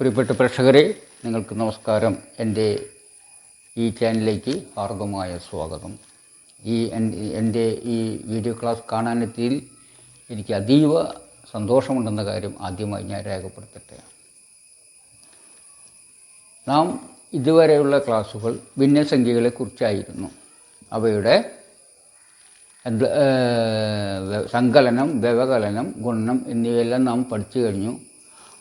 പ്രിയപ്പെട്ട പ്രേക്ഷകരെ നിങ്ങൾക്ക് നമസ്കാരം. എന്റെ ഈ ചാനലിലേക്ക് ഹാർദമായ സ്വാഗതം. ഈ എന്റെ ഈ വീഡിയോ ക്ലാസ് കാണാനെത്തിയിൽ എനിക്ക് അതീവ സന്തോഷമുണ്ടെന്ന കാര്യം ആദ്യമായി ഞാൻ രേഖപ്പെടുത്തട്ടെ. നാം ഇതുവരെയുള്ള ക്ലാസ്സുകൾ ഭിന്നസംഖ്യകളെക്കുറിച്ചായിരുന്നു. അവയുടെ സങ്കലനം വ്യവകലനം ഗുണനം എന്നിവയെല്ലാം നാം പഠിച്ചു കഴിഞ്ഞു.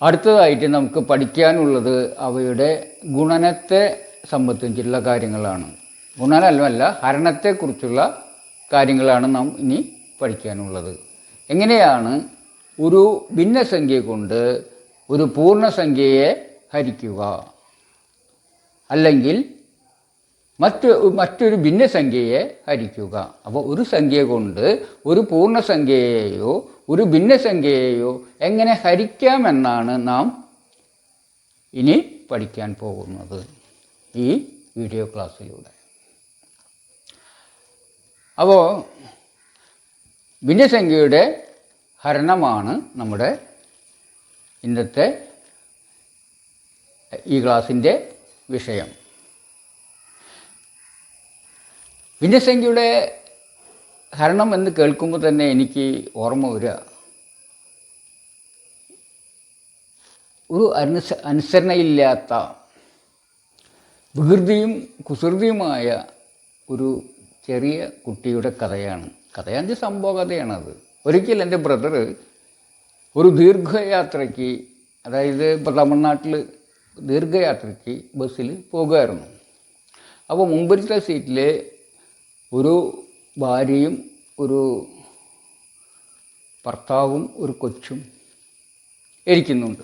അടുത്തതായിട്ട് നമുക്ക് പഠിക്കാനുള്ളത് അവയുടെ ഗുണനത്തെ സംബന്ധിച്ചുള്ള കാര്യങ്ങളാണ്. ഗുണനമല്ല ഹരണത്തെക്കുറിച്ചുള്ള കാര്യങ്ങളാണ് നാം ഇനി പഠിക്കാനുള്ളത്. എങ്ങനെയാണ് ഒരു ഭിന്നസംഖ്യ കൊണ്ട് ഒരു പൂർണസംഖ്യയെ ഹരിക്കുക? അല്ലെങ്കിൽ മറ്റ് മറ്റൊരു ഭിന്നസംഖ്യയെ ഹരിക്കുക? അപ്പോൾ ഒരു സംഖ്യ കൊണ്ട് ഒരു പൂർണസംഖ്യയെയോ ഒരു ഭിന്നസംഖ്യയെയോ എങ്ങനെ ഹരിക്കാമെന്നാണ് നാം ഇനി പഠിക്കാൻ പോകുന്നത് ഈ വീഡിയോ ക്ലാസ്സിലൂടെ. അപ്പോൾ ഭിന്നസംഖ്യയുടെ ഹരണമാണ് നമ്മുടെ ഇന്നത്തെ ഈ ക്ലാസ്സിന്റെ വിഷയം. ഭിന്നസംഖ്യയുടെ ഹരണം എന്ന് കേൾക്കുമ്പോൾ തന്നെ എനിക്ക് ഓർമ്മ വരിക. ഒരു അനുസ അനുസരണയില്ലാത്ത വികൃതിയും കുസൃതിയുമായ ഒരു ചെറിയ കുട്ടിയുടെ കഥയാണ്. കഥയാന്റെ സംഭവ കഥയാണത്. ഒരിക്കൽ എന്റെ ബ്രദർ ഒരു ദീർഘയാത്രയ്ക്ക് അതായത് ഇപ്പോൾ തമിഴ്നാട്ടിൽ ദീർഘയാത്രയ്ക്ക് ബസ്സിൽ പോകുമായിരുന്നു. അപ്പോൾ മുമ്പിലത്തെ സീറ്റിൽ ഒരു ഭാര്യയും ഒരു ഭർത്താവും ഒരു കൊച്ചും ഇരിക്കുന്നുണ്ട്.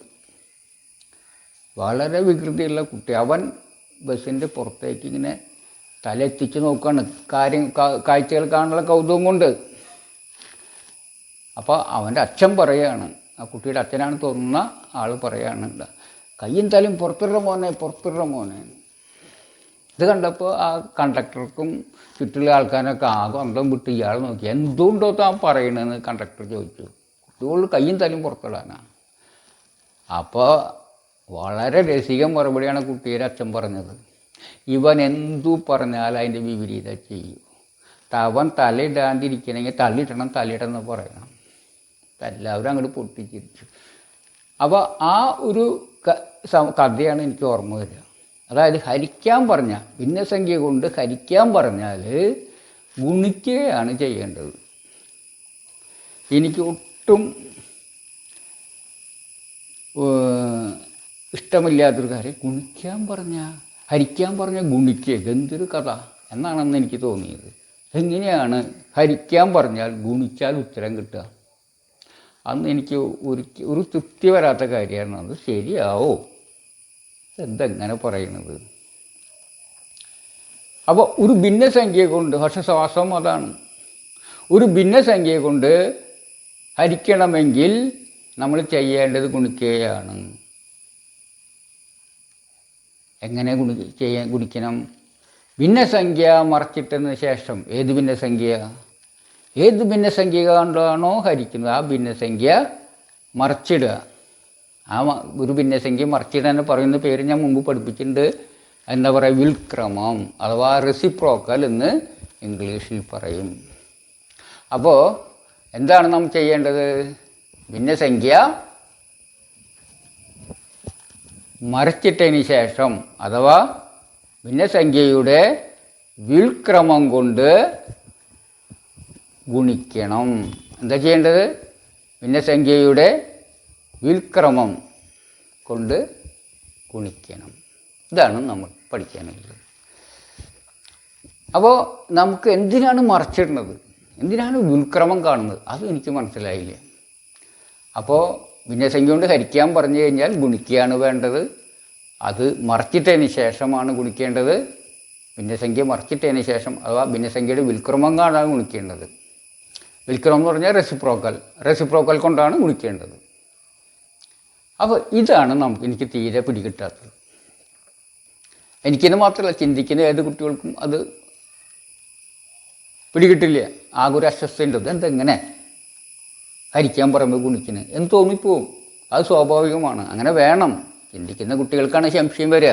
വളരെ വികൃതിയുള്ള കുട്ടി. അവൻ ബസ്സിന്റെ പുറത്തേക്ക് ഇങ്ങനെ തലെത്തിച്ച് നോക്കുകയാണ് കാര്യം കാഴ്ചകൾ കാണാനുള്ള കൗതുകം കൊണ്ട്. അപ്പോൾ അവന്റെ അച്ഛൻ പറയുകയാണ് ആ കുട്ടിയുടെ അച്ഛനാണ് തോന്നുന്ന ആൾ പറയുകയാണ് കയ്യും തലയും പുറത്തിട മോനെ പുറത്തിട മോനെ. ഇത് കണ്ടപ്പോൾ ആ കണ്ടക്ടർക്കും ചുറ്റുള്ള ആൾക്കാരൊക്കെ ആകെ അന്തം വിട്ട് ഇയാൾ നോക്കി. എന്തുകൊണ്ടോ താൻ പറയണമെന്ന് കണ്ടക്ടർ ചോദിച്ചു. കുട്ടികൾ കയ്യും തലയും പുറത്തിടാനാണ് അപ്പോൾ വളരെ രസികം മറുപടിയാണ് കുട്ടിയുടെ അച്ഛൻ പറഞ്ഞത്. ഇവൻ എന്തു പറഞ്ഞാൽ അതിന്റെ വിപരീതം ചെയ്യും. തവൻ തലയിടാണ്ടിരിക്കണമെങ്കിൽ തള്ളിയിടണം തള്ളിയിടണം എന്ന് പറയണം. എല്ലാവരും അങ്ങോട്ട് പൊട്ടിച്ചിരിച്ചു. അപ്പോൾ ആ ഒരു കഥയാണ് എനിക്ക് ഓർമ്മ വരിക. അതായത് ഹരിക്കാൻ പറഞ്ഞാൽ ഭിന്നസംഖ്യ കൊണ്ട് ഹരിക്കാൻ പറഞ്ഞാൽ ഗുണിക്കുകയാണ് ചെയ്യേണ്ടത്. എനിക്ക് ഒട്ടും ഇഷ്ടമില്ലാത്തൊരു കാര്യം ഗുണിക്കാൻ പറഞ്ഞാൽ ഹരിക്കാൻ പറഞ്ഞാൽ ഗുണിക്കുക എന്തൊരു കഥ എന്നാണെന്ന് എനിക്ക് തോന്നിയത്. എങ്ങനെയാണ് ഹരിക്കാൻ പറഞ്ഞാൽ ഗുണിച്ചാൽ ഉത്തരം കിട്ടുക? അന്ന് എനിക്ക് ഒരു ഒരു തൃപ്തി വരാത്ത കാര്യമാണ് അത് ശരിയാവോ? എന്തെങ്ങനെ പറയുന്നത് അപ്പോൾ ഒരു ഭിന്നസംഖ്യ കൊണ്ട് ഹർഷശ്വാസം അതാണ്. ഒരു ഭിന്നസംഖ്യ കൊണ്ട് ഹരിക്കണമെങ്കിൽ നമ്മൾ ചെയ്യേണ്ടത് ഗുണിക്കുകയാണ്. എങ്ങനെ ഗുണി ചെയ്യാൻ ഗുണിക്കണം? ഭിന്നസംഖ്യ മറച്ചിട്ടതിന് ശേഷം ഏത് ഭിന്നസംഖ്യ? ഏത് ഭിന്നസംഖ്യ കൊണ്ടാണോ ഹരിക്കുന്നത്? ആ ഭിന്നസംഖ്യ മറച്ചിടുക. ആ ഒരു ഭിന്നസംഖ്യ മറിച്ചിട്ട് തന്നെ പറയുന്ന പേര് ഞാൻ മുമ്പ് പഠിപ്പിച്ചിട്ടുണ്ട്. എന്താ പറയുക വിൽക്രമം അഥവാ റെസിപ്രോക്കൽ എന്ന് ഇംഗ്ലീഷിൽ പറയും. അപ്പോൾ എന്താണ് നാം ചെയ്യേണ്ടത്? ഭിന്നസംഖ്യ മറിച്ചിട്ടതിന് ശേഷം അഥവാ ഭിന്നസംഖ്യയുടെ വിൽക്രമം കൊണ്ട് ഗുണിക്കണം. എന്താ ചെയ്യേണ്ടത്? ഭിന്നസംഖ്യയുടെ വിൽക്രമം കൊണ്ട് ഗുണിക്കണം. ഇതാണ് നമ്മൾ പഠിക്കാനുള്ളത്. അപ്പോൾ നമുക്ക് എന്തിനാണ് മറച്ചിടുന്നത്? എന്തിനാണ് വിൽക്രമം കാണുന്നത്? അതും എനിക്ക് മനസ്സിലായില്ല. അപ്പോൾ ഭിന്നസംഖ്യ കൊണ്ട് ഹരിക്കാൻ പറഞ്ഞു കഴിഞ്ഞാൽ ഗുണിക്കുകയാണ് വേണ്ടത്. അത് മറച്ചിട്ടതിന് ശേഷമാണ് ഗുണിക്കേണ്ടത്. ഭിന്നസംഖ്യ മറച്ചിട്ടതിന് ശേഷം അഥവാ ഭിന്നസംഖ്യയുടെ വിൽക്രമം കാണാൻ ഗുണിക്കേണ്ടത്. വിൽക്രമം എന്ന് പറഞ്ഞാൽ റെസിപ്രോക്കൽ റെസിപ്രോക്കൽ കൊണ്ടാണ് ഗുണിക്കേണ്ടത്. അപ്പോൾ ഇതാണ് നമുക്ക് എനിക്ക് തീരെ പിടികിട്ടാത്തത്. എനിക്കിത് മാത്രമല്ല ചിന്തിക്കുന്ന ഏത് കുട്ടികൾക്കും അത് പിടികിട്ടില്ല. ആകെ ഒരു അസ്വസ്ഥയുണ്ട് ഇതെന്തെങ്ങനെ ഹരിക്കാൻ പറയുമ്പോൾ ഗുണിക്കുന്നത് എന്ന് തോന്നിപ്പോവും. അത് സ്വാഭാവികമാണ്. അങ്ങനെ വേണം. ചിന്തിക്കുന്ന കുട്ടികൾക്കാണ് സംശയം വരിക.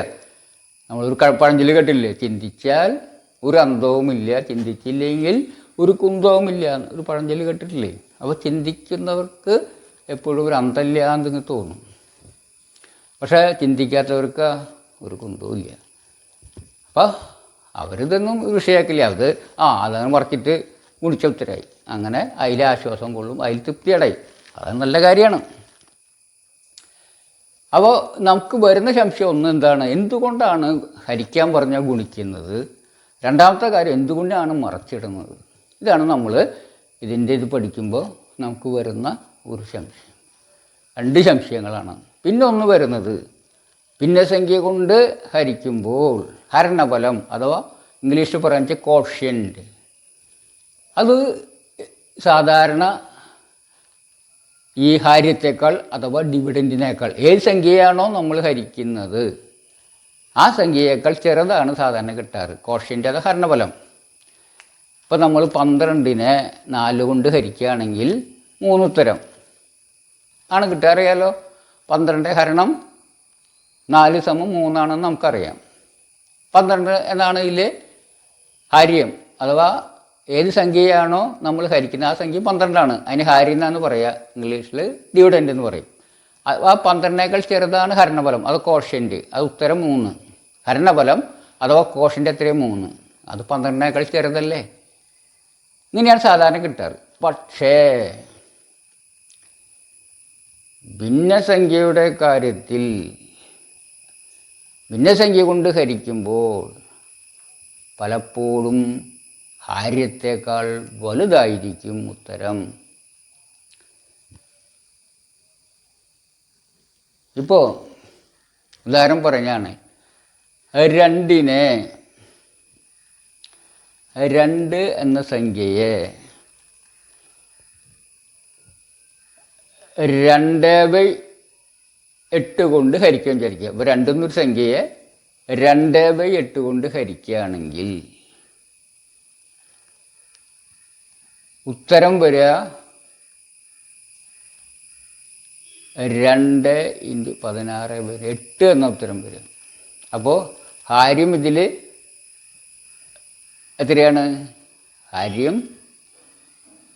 നമ്മളൊരു പഴഞ്ചൊല്ല് കേട്ടില്ലേ? ചിന്തിച്ചാൽ ഒരു അന്തവുമില്ല. ചിന്തിച്ചില്ലെങ്കിൽ ഒരു കുന്തവുമില്ല. ഒരു പഴഞ്ചൊല്ലി കേട്ടിട്ടില്ലേ? അപ്പോൾ ചിന്തിക്കുന്നവർക്ക് എപ്പോഴും ഒരു അന്തമില്ല എന്ന് തോന്നും. പക്ഷേ ചിന്തിക്കാത്തവർക്ക് ഒരു കുന്തവുമില്ല അപ്പോൾ അവരിതൊന്നും വിഷയമാക്കില്ല. അത് ആ അതങ്ങനെ മറച്ചിട്ട് മുടിച്ച ഉത്തരായി അങ്ങനെ അതിൽ ആശ്വാസം കൊള്ളും അതിൽ തൃപ്തിയടായി അത് നല്ല കാര്യമാണ്. അപ്പോൾ നമുക്ക് വരുന്ന സംശയം ഒന്ന് എന്താണ്? എന്തുകൊണ്ടാണ് ഹരിക്കാൻ പറഞ്ഞ ഗുണിക്കുന്നത്? രണ്ടാമത്തെ കാര്യം എന്തുകൊണ്ടാണ് മറച്ചിടുന്നത്? ഇതാണ് നമ്മൾ ഇതിന്റെ ഇത് പഠിക്കുമ്പോൾ നമുക്ക് വരുന്ന ഒരു സംശയം. രണ്ട് സംശയങ്ങളാണ്. പിന്നെ ഒന്ന് വരുന്നത്. ഭിന്നസംഖ്യ കൊണ്ട് ഹരിക്കുമ്പോൾ ഹരണഫലം അഥവാ ഇംഗ്ലീഷിൽ പറഞ്ഞ കോഷ്യന്റ് അത് സാധാരണ ഈ ഹാര്യത്തേക്കാൾ അഥവാ ഡിവിഡന്റിനേക്കാൾ ഏത് സംഖ്യയാണോ നമ്മൾ ഹരിക്കുന്നത് ആ സംഖ്യയേക്കാൾ ചെറുതാണ് സാധാരണ കിട്ടാറ്. കോഷ്യന്റെ അത് ഹരണഫലം ഇപ്പം നമ്മൾ പന്ത്രണ്ടിനെ നാല് കൊണ്ട് ഹരിക്കുകയാണെങ്കിൽ മൂന്നുത്തരം. ആണ് കിട്ടുക അറിയാലോ പന്ത്രണ്ട് ഹരണം നാല് സമം മൂന്നാണെന്ന് നമുക്കറിയാം. പന്ത്രണ്ട് എന്നാണ് ഇതിൽ ഹാര്യം അഥവാ ഏത് സംഖ്യയാണോ നമ്മൾ ഹരിക്കുന്നത് ആ സംഖ്യ പന്ത്രണ്ടാണ്. അതിന് ഹാര്യം എന്നാണ് പറയുക ഇംഗ്ലീഷിൽ ഡിവിഡന്റ് എന്ന് പറയും. ആ- പന്ത്രണ്ടിനേക്കാൾ ചെറുതാണ് ഹരണഫലം അത് കോഷ്യന്റ് അത് ഉത്തരം മൂന്ന്. ഹരണഫലം അഥവാ കോഷന്റെ എത്രയും? മൂന്ന്. അത് പന്ത്രണ്ടിനേക്കാൾ ചെറുതല്ലേ? ഇങ്ങനെയാണ് സാധാരണ കിട്ടാറ്. പക്ഷേ ഭിന്നസംഖ്യയുടെ കാര്യത്തിൽ ഭിന്നസംഖ്യ കൊണ്ട് ഹരിക്കുമ്പോൾ പലപ്പോഴും ഹാര്യത്തേക്കാൾ വലുതായിരിക്കും ഉത്തരം. ഇപ്പോൾ ഉദാഹരണം പറഞ്ഞാണ്. രണ്ടിനെ രണ്ട് എന്ന സംഖ്യയെ രണ്ട് ബൈ എട്ട് കൊണ്ട് ഹരിക്കുകയും വിചാരിക്കുക അപ്പോൾ രണ്ടെന്നൊരു സംഖ്യയെ രണ്ട് ബൈ എട്ട് കൊണ്ട് ഹരിക്കുകയാണെങ്കിൽ ഉത്തരം വരിക രണ്ട് ഇന്റു പതിനാറ് വരെ എട്ട് എന്ന ഉത്തരം വരും. അപ്പോൾ ഹാര്യം ഇതിൽ എത്രയാണ്? ഹാര്യം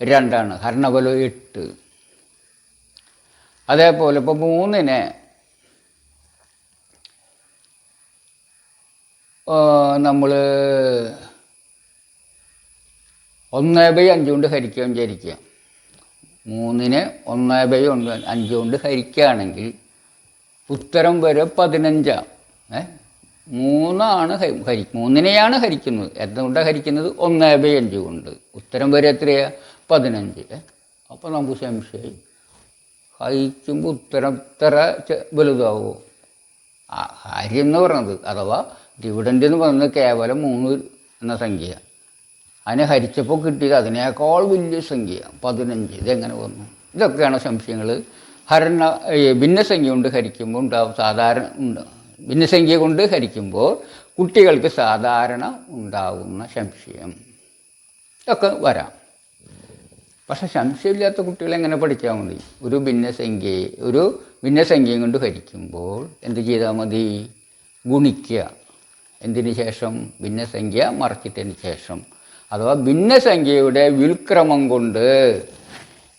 രണ്ടാണ്. ഹരണബലം എട്ട്. അതേപോലെ ഇപ്പോൾ മൂന്നിന് നമ്മൾ ഒന്ന് ബൈ അഞ്ചുകൊണ്ട് കൊണ്ട് ഹരിക്കാൻ വിചാരിക്കുക. മൂന്നിന് ഒന്ന് ബൈ ഒന്ന് അഞ്ച് കൊണ്ട് ഹരിക്കുകയാണെങ്കിൽ ഉത്തരം വരെ പതിനഞ്ചാണ് ഏ? മൂന്നാണ് ഹരി മൂന്നിനെയാണ് ഹരിക്കുന്നത്. എന്തുകൊണ്ടാണ് ഹരിക്കുന്നത്? ഒന്ന് ബൈ അഞ്ച് കൊണ്ട്. ഉത്തരം വരെ എത്രയാണ് പതിനഞ്ച്. ഏ? അപ്പോൾ നമുക്ക് സംശയമായി ഹരിക്കുമ്പോൾ ഉത്തരം വലുതാവുമോ ആ ഹാര്യം എന്ന് പറയുന്നത് അഥവാ ഡിവിഡന്റ് എന്ന് പറയുന്നത് കേവലം മൂന്ന് എന്ന സംഖ്യ. അതിനെ ഹരിച്ചപ്പോൾ കിട്ടിയത് അതിനേക്കാൾ വലിയ സംഖ്യ പതിനഞ്ച്. ഇതെങ്ങനെ വന്നു? ഇതൊക്കെയാണ് സംശയങ്ങൾ ഹരണ ഭിന്നസംഖ്യ കൊണ്ട് ഹരിക്കുമ്പോൾ ഉണ്ടാവും സാധാരണ ഉണ്ട്. ഭിന്നസംഖ്യ കൊണ്ട് ഹരിക്കുമ്പോൾ കുട്ടികൾക്ക് സാധാരണ ഉണ്ടാകുന്ന സംശയം. ഇതൊക്കെ വരാം. പക്ഷെ സംശയമില്ലാത്ത കുട്ടികൾ എങ്ങനെ പഠിച്ചാൽ മതി? ഒരു ഭിന്നസംഖ്യയെ ഒരു ഭിന്നസംഖ്യയും കൊണ്ട് ഹരിക്കുമ്പോൾ എന്ത് ചെയ്താൽ മതി? ഗുണിക്കുക. എന്തിനു ശേഷം? ഭിന്നസംഖ്യ മറച്ചിട്ടതിന് ശേഷം. അഥവാ ഭിന്നസംഖ്യയുടെ വിൽക്രമം കൊണ്ട്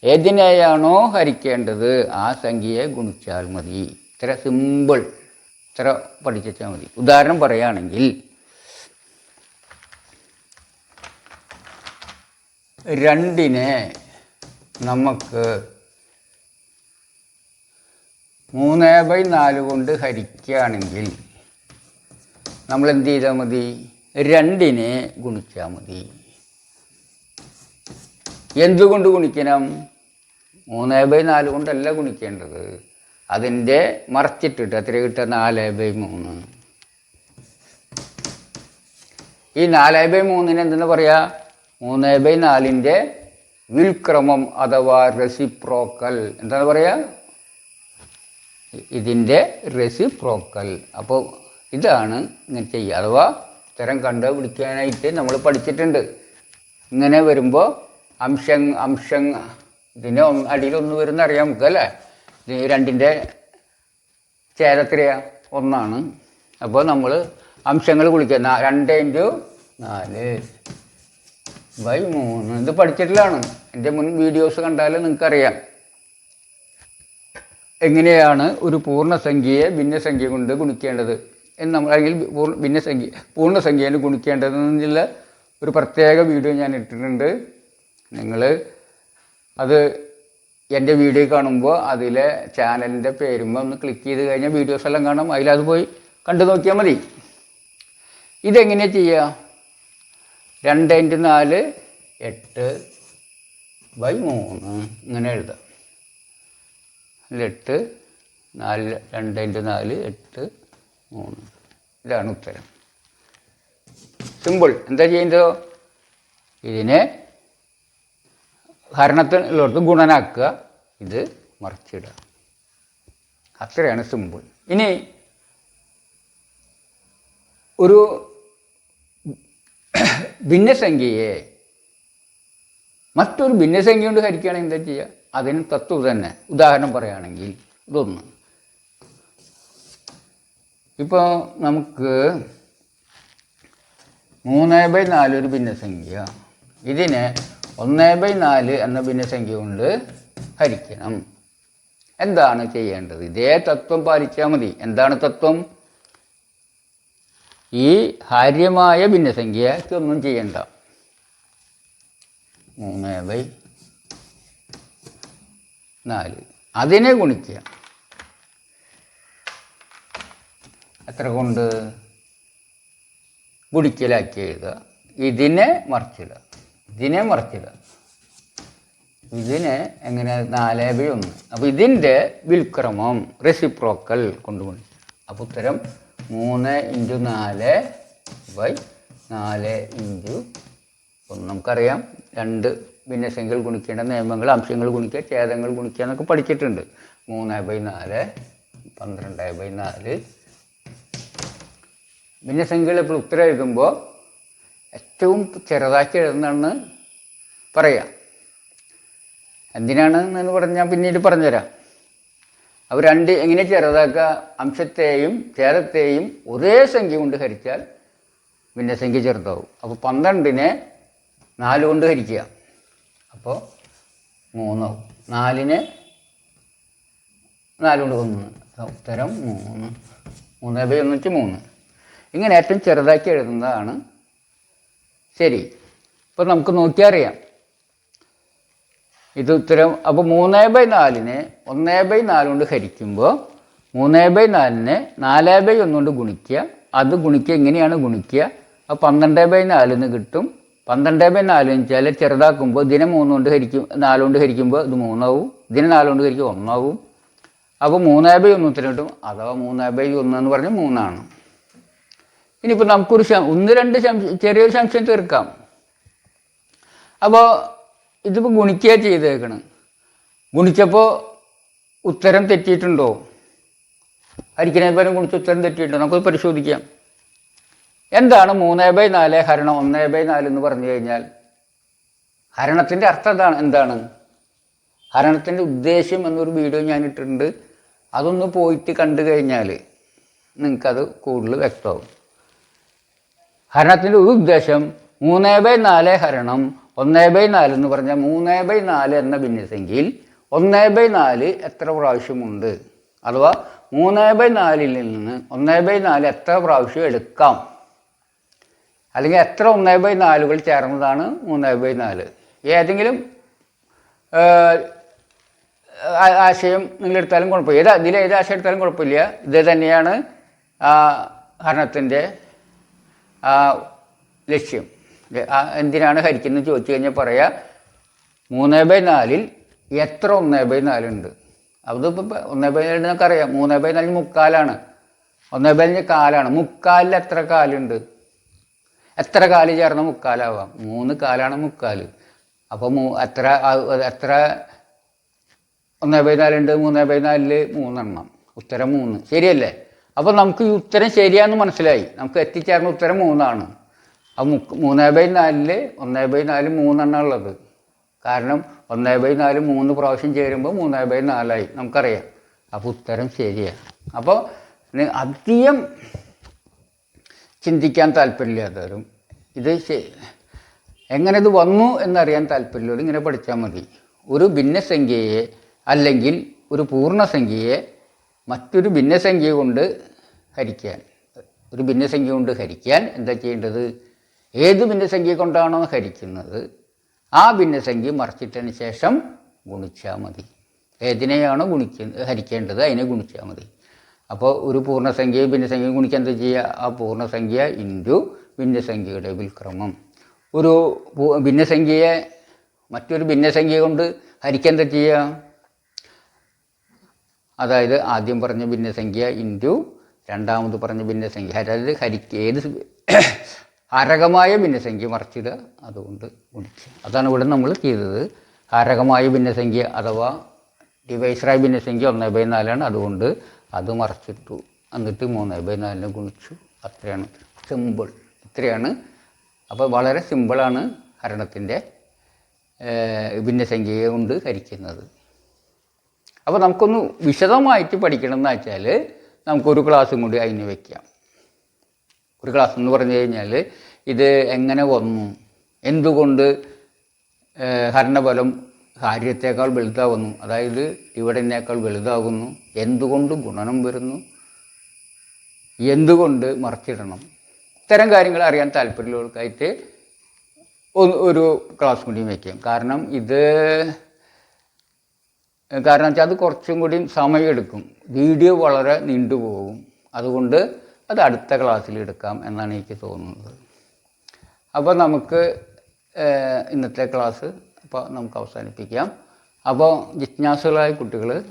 ഏതിനെയാണോ ഹരിക്കേണ്ടത്? ആ സംഖ്യയെ ഗുണിച്ചാൽ മതി. ഇത്ര സിമ്പിൾ. ഇത്ര പഠിച്ചാൽ മതി. ഉദാഹരണം പറയുകയാണെങ്കിൽ രണ്ടിനെ നമുക്ക് മൂന്ന് ബൈ നാല് കൊണ്ട് ഹരിക്കുകയാണെങ്കിൽ നമ്മൾ എന്ത് ചെയ്താൽ മതി? രണ്ടിനെ ഗുണിച്ചാൽ മതി. എന്തുകൊണ്ട് ഗുണിക്കണം? മൂന്ന് ബൈ നാല് കൊണ്ടല്ല ഗുണിക്കേണ്ടത്. അതിന്റെ മറച്ചിട്ടിട്ട് എത്ര കിട്ടുക? നാല് ബൈ മൂന്ന്. ഈ നാല് ബൈ മൂന്നിന് എന്തെന്ന് പറയാ? മൂന്ന് ബൈ നാലിന്റെ വിൽക്രമം അഥവാ റെസിപ്രോക്കൽ. എന്താണ് പറയുക? ഇതിന്റെ റെസിപ്രോക്കൽ. അപ്പോൾ ഇതാണ് ഇങ്ങനെ ചെയ്യുക. അഥവാ ഇത്തരം കണ്ടുപിടിക്കാനായിട്ട് നമ്മൾ പഠിച്ചിട്ടുണ്ട്. ഇങ്ങനെ വരുമ്പോൾ അംശം അംശം ഇതിനെ അടിയിലൊന്ന് വരുന്ന അറിയാം നമുക്ക് അല്ലേ? ഇത് രണ്ടിന്റെ ചേരത്രയാ ഒന്നാണ്. അപ്പോൾ നമ്മൾ അംശങ്ങൾ കുളിക്കുക രണ്ട് ഇന്റു നാല്. ബൈ മൂന്ന്. പഠിച്ചിട്ടില്ലാണ് എന്റെ മുൻ വീഡിയോസ് കണ്ടാൽ നിങ്ങൾക്കറിയാം. എങ്ങനെയാണ് ഒരു പൂർണസംഖ്യയെ ഭിന്നസംഖ്യ കൊണ്ട് ഗുണിക്കേണ്ടത്? എന്ന് നമ്മൾ അല്ലെങ്കിൽ പൂർണ ഭിന്നസംഖ്യ പൂർണസംഖ്യയിൽ ഗുണിക്കേണ്ടതെന്നുള്ള ഒരു പ്രത്യേക വീഡിയോ ഞാൻ ഇട്ടിട്ടുണ്ട്. നിങ്ങൾ അത് എന്റെ വീഡിയോ കാണുമ്പോൾ അതിലെ ചാനലിന്റെ പേരുമ്പോൾ ഒന്ന് ക്ലിക്ക് ചെയ്ത് കഴിഞ്ഞാൽ വീഡിയോസ് എല്ലാം കാണാം. അതിലത് പോയി കണ്ടു നോക്കിയാൽ മതി. ഇതെങ്ങനെയാണ് ചെയ്യുക? രണ്ട് ഇന്റു നാല് എട്ട് ബൈ മൂന്ന്. ഇങ്ങനെ എഴുതാം. എട്ട് നാല് രണ്ട് ഇന്റു നാല് എട്ട് മൂന്ന്. ഇതാണ് ഉത്തരം. സിമ്പിൾ. എന്താ ചെയ്യുന്നത് ഇതിനെ ഹരണത്തിലോട്ട് ഗുണനാക്കുക. ഇത് മറിച്ചിടുക. അത്രയാണ് സിമ്പിൾ. ഇനി ഒരു ഭിന്നസംഖ്യയെ മറ്റൊരു ഭിന്നസംഖ്യ കൊണ്ട് ഹരിക്കുകയാണെങ്കിൽ എന്താ ചെയ്യുക? അതിന് തത്വം തന്നെ. ഉദാഹരണം പറയുകയാണെങ്കിൽ ഇതൊന്ന്. ഇപ്പോൾ നമുക്ക് മൂന്ന് ബൈ നാല് ഒരു ഭിന്നസംഖ്യ. ഇതിനെ ഒന്ന് ബൈ നാല് എന്ന ഭിന്നസംഖ്യ കൊണ്ട് ഹരിക്കണം. എന്താണ് ചെയ്യേണ്ടത്? ഇതേ തത്വം പാലിച്ചാൽ മതി. എന്താണ് തത്വം? ഈ ഹാര്യമായ ഭിന്നസംഖ്യക്കൊന്നും ചെയ്യണ്ട. മൂന്ന് ബൈ നാല്. അതിനെ ഗുണിക്കുക എത്ര കൊണ്ട്? ഗുണിക്കലാക്കി എഴുതുക. ഇതിനെ മറിച്ചിടുക. ഇതിനെ മറിച്ചിടുക. ഇതിനെ എങ്ങനെ? നാല് ബൈ ഒന്ന്. അപ്പോൾ ഇതിന്റെ വിൽക്രമം റെസിപ്രോക്കൽ കൊണ്ട് ഗുണിക്കുക അപ്പോൾ ഉത്തരം മൂന്ന് ഇന്റു നാല് ബൈ നാല് ഇന്റു ഒന്ന് നമുക്കറിയാം. രണ്ട് ഭിന്നസംഖ്യകൾ ഗുണിക്കേണ്ട നിയമങ്ങൾ അംശങ്ങൾ ഗുണിക്കുക ഛേദങ്ങൾ ഗുണിക്കുക എന്നൊക്കെ പഠിച്ചിട്ടുണ്ട്. മൂന്ന് ബൈ നാല് പന്ത്രണ്ട് ബൈ നാല്. ഭിന്നസംഖ്യകൾ ഇപ്പോൾ ഉത്തരം എഴുതുമ്പോൾ ഏറ്റവും ചെറുതാക്കി എഴുതുന്നതെന്ന് പറയാം. എന്തിനാണ് എന്ന് പറഞ്ഞാൽ പിന്നീട് പറഞ്ഞുതരാം. അവർ രണ്ട് എങ്ങനെ ചെറുതാക്കുക? അംശത്തെയും ചേരത്തെയും ഒരേ സംഖ്യ കൊണ്ട് ഹരിച്ചാൽ ഭിന്നസംഖ്യ ചെറുതാവും. അപ്പോൾ പന്ത്രണ്ടിനെ നാല് കൊണ്ട് ഹരിക്കുക. അപ്പോൾ മൂന്നാവും. നാലിന് നാല് കൊണ്ട് ഒന്ന്. ഉത്തരം മൂന്ന്. മൂന്ന് ബൈ ഒന്ന് വെച്ച് മൂന്ന്. ഇങ്ങനെ ഏറ്റവും ചെറുതാക്കി എഴുതുന്നതാണ്. ശരി. ഇപ്പോൾ നമുക്ക് നോക്കിയാൽ അറിയാം. ഇത് ഉത്തരം അപ്പോൾ മൂന്ന് ബൈ നാലിനെ ഒന്ന് ബൈ നാല് കൊണ്ട് ഹരിക്കുമ്പോൾ മൂന്ന് ബൈ നാലിനെ നാല് ബൈ ഒന്നുകൊണ്ട് ഗുണിക്കുക. അത് ഗുണിക്കുക എങ്ങനെയാണ് ഗുണിക്കുക? അപ്പോൾ പന്ത്രണ്ട് ബൈ നാലിന് കിട്ടും. പന്ത്രണ്ട് ബൈ നാല് വെച്ചാൽ ചെറുതാക്കുമ്പോൾ ഇതിനെ മൂന്ന് കൊണ്ട് ഹരിക്കും നാല് കൊണ്ട് ഹരിക്കുമ്പോൾ ഇത് മൂന്നാവും. ഇതിനെ നാല് കൊണ്ട് ഹരിക്കും ഒന്നാവും. അപ്പോൾ മൂന്ന് ബൈ ഒന്ന് ഉത്തരം കിട്ടും. അഥവാ മൂന്ന് ബൈ ഒന്ന് എന്ന് പറഞ്ഞാൽ മൂന്നാണ്. ഇനിയിപ്പോൾ നമുക്കൊരു ഒന്ന് രണ്ട് ചെറിയൊരു സംശയം തീർക്കാം. അപ്പോൾ ഇതിപ്പോൾ ഗുണിക്കുക ചെയ്തേക്കണം. ഗുണിച്ചപ്പോൾ ഉത്തരം തെറ്റിയിട്ടുണ്ടോ? ഹരിക്കണേ പരം ഗുണിച്ച ഉത്തരം തെറ്റിയിട്ടുണ്ടോ? നമുക്കത് പരിശോധിക്കാം. എന്താണ് മൂന്ന് ബൈ നാല് ഹരണം ഒന്ന് ബൈ നാല് എന്ന് പറഞ്ഞു കഴിഞ്ഞാൽ? ഹരണത്തിന്റെ അർത്ഥം എന്താണ്? എന്താണ്? ഹരണത്തിന്റെ ഉദ്ദേശ്യം എന്നൊരു വീഡിയോ ഞാൻ ഇട്ടിട്ടുണ്ട്. അതൊന്ന് പോയിട്ട് കണ്ടു കഴിഞ്ഞാൽ നിങ്ങൾക്കത് കൂടുതൽ വ്യക്തമാവും ഹരണത്തിന്റെ ഒരു ഉദ്ദേശം മൂന്ന് ബൈ നാല് ഹരണം ഒന്ന് ബൈ നാല് എന്ന് പറഞ്ഞാൽ മൂന്ന് ബൈ നാല് എന്ന ഭിന്നസംഖ്യയിൽ ഒന്ന് ബൈ നാല് എത്ര പ്രാവശ്യമുണ്ട് അഥവാ മൂന്ന് ബൈ നാലിൽ നിന്ന് ഒന്ന് ബൈ നാല് എത്ര പ്രാവശ്യം എടുക്കാം? അല്ലെങ്കിൽ എത്ര ഒന്ന് ബൈ നാലുകൾ ചേർന്നതാണ് മൂന്ന് ബൈ നാല്? ഏതെങ്കിലും ആശയം നിങ്ങളെടുത്താലും കുഴപ്പമില്ല. ഏത് ഇതിൽ ഏത് ആശയം എടുത്താലും കുഴപ്പമില്ല. ഇത് തന്നെയാണ് ഹരണത്തിന്റെ ലക്ഷ്യം. എന്തിനാണ് ഹരിക്കുന്നത് ചോദിച്ചു കഴിഞ്ഞാൽ പറയാം മൂന്ന് ബൈ നാലിൽ എത്ര ഒന്ന് ബൈ നാലുണ്ട്? അതിപ്പോൾ ഒന്ന് ബൈ നാല് നിന്നൊക്കെ അറിയാം. മൂന്ന് ബൈ നാലിൽ മുക്കാലാണ്. ഒന്ന് ബൈ നാലിന് കാലാണ്. മുക്കാലിൽ എത്ര കാലുണ്ട്? എത്ര കാൽ ചേർന്ന മുക്കാലാവാം? മൂന്ന് കാലാണ് മുക്കാൽ അപ്പോൾ മൂ എത്ര എത്ര ഒന്ന് ബൈ നാലുണ്ട്? മൂന്ന് ബൈ നാലിൽ മൂന്നെണ്ണം. ഉത്തരം മൂന്ന്. ശരിയല്ലേ? അപ്പോൾ നമുക്ക് ഈ ഉത്തരം ശരിയാണെന്ന് മനസ്സിലായി. നമുക്ക് എത്തിച്ചേർന്ന ഉത്തരം മൂന്നാണ്. മുക്ക് മൂന്ന് ബൈ നാലിൽ ഒന്ന് ബൈ നാല് മൂന്നെണ്ണം ഉള്ളത്. കാരണം ഒന്ന് ബൈ നാല് മൂന്ന് പ്രാവശ്യം ചേരുമ്പോൾ മൂന്ന് ബൈ നാലായി. നമുക്കറിയാം. അപ്പോൾ ഉത്തരം ശരിയാണ് അപ്പോൾ അധികം ചിന്തിക്കാൻ താല്പര്യമില്ലാത്തവരും ഇത് എങ്ങനെ ഇത് വന്നു എന്നറിയാൻ താല്പര്യമുള്ളവർ ഇങ്ങനെ പഠിച്ചാൽ മതി. ഒരു ഭിന്നസംഖ്യയെ അല്ലെങ്കിൽ ഒരു പൂർണസംഖ്യയെ മറ്റൊരു ഭിന്നസംഖ്യ കൊണ്ട് ഹരിക്കാൻ. ഒരു ഭിന്നസംഖ്യ കൊണ്ട് ഹരിക്കാൻ എന്താ ചെയ്യേണ്ടത്? ഏത് ഭിന്നസംഖ്യ കൊണ്ടാണോ ഹരിക്കുന്നത് ആ ഭിന്നസംഖ്യ മറിച്ചിട്ടതിന് ശേഷം ഗുണിച്ചാൽ മതി. ഏതിനെയാണോ ഗുണിക്ക ഹരിക്കേണ്ടത് അതിനെ ഗുണിച്ചാൽ മതി. അപ്പോൾ ഒരു പൂർണസംഖ്യ ഭിന്നസംഖ്യ ഗുണിക്കാൻ എന്താ ചെയ്യുക ആ പൂർണസംഖ്യ ഇന്റു ഭിന്നസംഖ്യയുടെ വിൽക്രമം. ഒരു ഭിന്നസംഖ്യയെ മറ്റൊരു ഭിന്നസംഖ്യ കൊണ്ട് ഹരിക്കാൻ എന്താ ചെയ്യുക അതായത് ആദ്യം പറഞ്ഞ ഭിന്നസംഖ്യ ഇന്റു രണ്ടാമത് പറഞ്ഞ ഭിന്നസംഖ്യ. അതായത് ഹരിക്ക ഏത് സ് ഹരകമായ ഭിന്നസംഖ്യ മറിച്ചിടുക അതുകൊണ്ട് ഗുണിക്കുക അതാണ് ഇവിടെ നമ്മൾ ചെയ്തത്. ഹരകമായ ഭിന്നസംഖ്യ അഥവാ ഡിവൈസറായ ഭിന്നസംഖ്യ ഒന്ന് ബൈ നാലാണ് അതുകൊണ്ട് അത് മറച്ചിട്ടു. എന്നിട്ട് മൂന്ന് ബൈ നാലിനെ ഗുണിച്ചു. അത്രയാണ് സിമ്പിൾ ഇത്രയാണ്. അപ്പോൾ വളരെ സിമ്പിളാണ് ഹരണത്തിന്റെ ഭിന്നസംഖ്യയെ കൊണ്ട് ഹരിക്കുന്നത്. അപ്പോൾ നമുക്കൊന്ന് വിശദമായിട്ട് പഠിക്കണം എന്ന് വെച്ചാൽ നമുക്കൊരു ക്ലാസ്സും കൂടി അതിന് വയ്ക്കാം ഒരു ക്ലാസ് എന്ന് പറഞ്ഞു കഴിഞ്ഞാൽ ഇത് എങ്ങനെ വന്നു? എന്തുകൊണ്ട് ഹരണബലം കാര്യത്തേക്കാൾ വലുതാവുന്നു? അതായത് ഡിവിഡനേക്കാൾ വലുതാകുന്നു. എന്തുകൊണ്ട് ഗുണനം വരുന്നു? എന്തുകൊണ്ട് മറച്ചിടണം? ഇത്തരം കാര്യങ്ങൾ അറിയാൻ താല്പര്യമുള്ളവർക്കായിട്ട് ഒരു ക്ലാസ് കൂടി വയ്ക്കാം കാരണം ഇത് കാരണം വെച്ചാൽ അത് കുറച്ചും കൂടി സമയമെടുക്കും. വീഡിയോ വളരെ നീണ്ടുപോകും. അതുകൊണ്ട് അത് അടുത്ത ക്ലാസ്സിൽ എടുക്കാം എന്നാണ് എനിക്ക് തോന്നുന്നത്. അപ്പോൾ നമുക്ക് ഇന്നത്തെ ക്ലാസ് അപ്പോൾ നമുക്ക് അവസാനിപ്പിക്കാം. അപ്പോൾ ജിജ്ഞാസുകളായ കുട്ടികൾ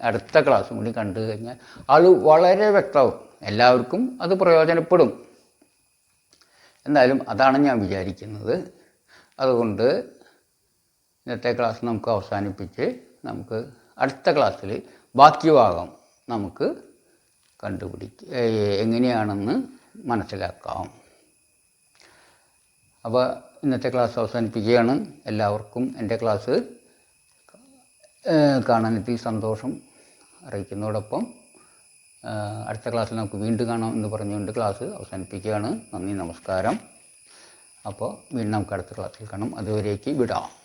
അടുത്ത ക്ലാസ്സും കൂടി കണ്ടു കഴിഞ്ഞാൽ അത് വളരെ വ്യക്തമാവും. എല്ലാവർക്കും അത് പ്രയോജനപ്പെടും. എന്നാലും അതാണ് ഞാൻ വിചാരിക്കുന്നത്. അതുകൊണ്ട് ഇന്നത്തെ ക്ലാസ് നമുക്ക് അവസാനിപ്പിച്ച് നമുക്ക് അടുത്ത ക്ലാസ്സിൽ ബാക്കി ഭാഗം നമുക്ക് കണ്ടുപിടിക്ക ഏ- എങ്ങനെയാണെന്ന് മനസ്സിലാക്കാം. അപ്പോൾ ഇന്നത്തെ ക്ലാസ് അവസാനിപ്പിക്കുകയാണ്. എല്ലാവർക്കും എന്റെ ക്ലാസ് കാണാനെത്തി സന്തോഷം അറിയിക്കുന്നതോടൊപ്പം അടുത്ത ക്ലാസ്സിൽ നമുക്ക് വീണ്ടും കാണാം എന്ന് പറഞ്ഞുകൊണ്ട് ക്ലാസ് അവസാനിപ്പിക്കുകയാണ്. നന്ദി നമസ്കാരം. അപ്പോൾ വീണ്ടും നമുക്ക് അടുത്ത ക്ലാസ്സിൽ കാണാം. അതുവരേക്ക് വിടാം.